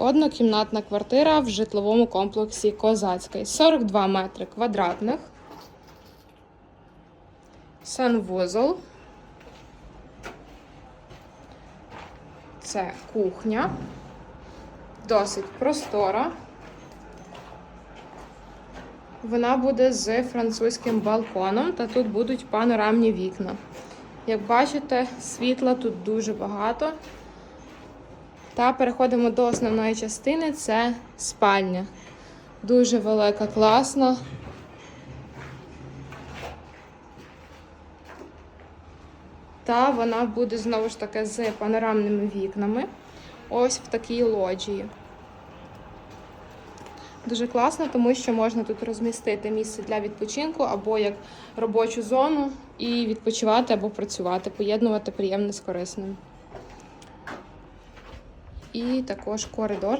Однокімнатна квартира в житловому комплексі Козацький. 42 метри квадратних. Санвузол. Це кухня. Досить простора. Вона буде з французьким балконом, та тут будуть панорамні вікна. Як бачите, світла тут дуже багато. Та переходимо до основної частини це спальня. Дуже велика, класна. Та вона буде знову ж таки з панорамними вікнами. Ось в такій лоджії. Дуже класно, тому що можна тут розмістити місце для відпочинку або як робочу зону і відпочивати або працювати, поєднувати приємне з корисним. І також коридор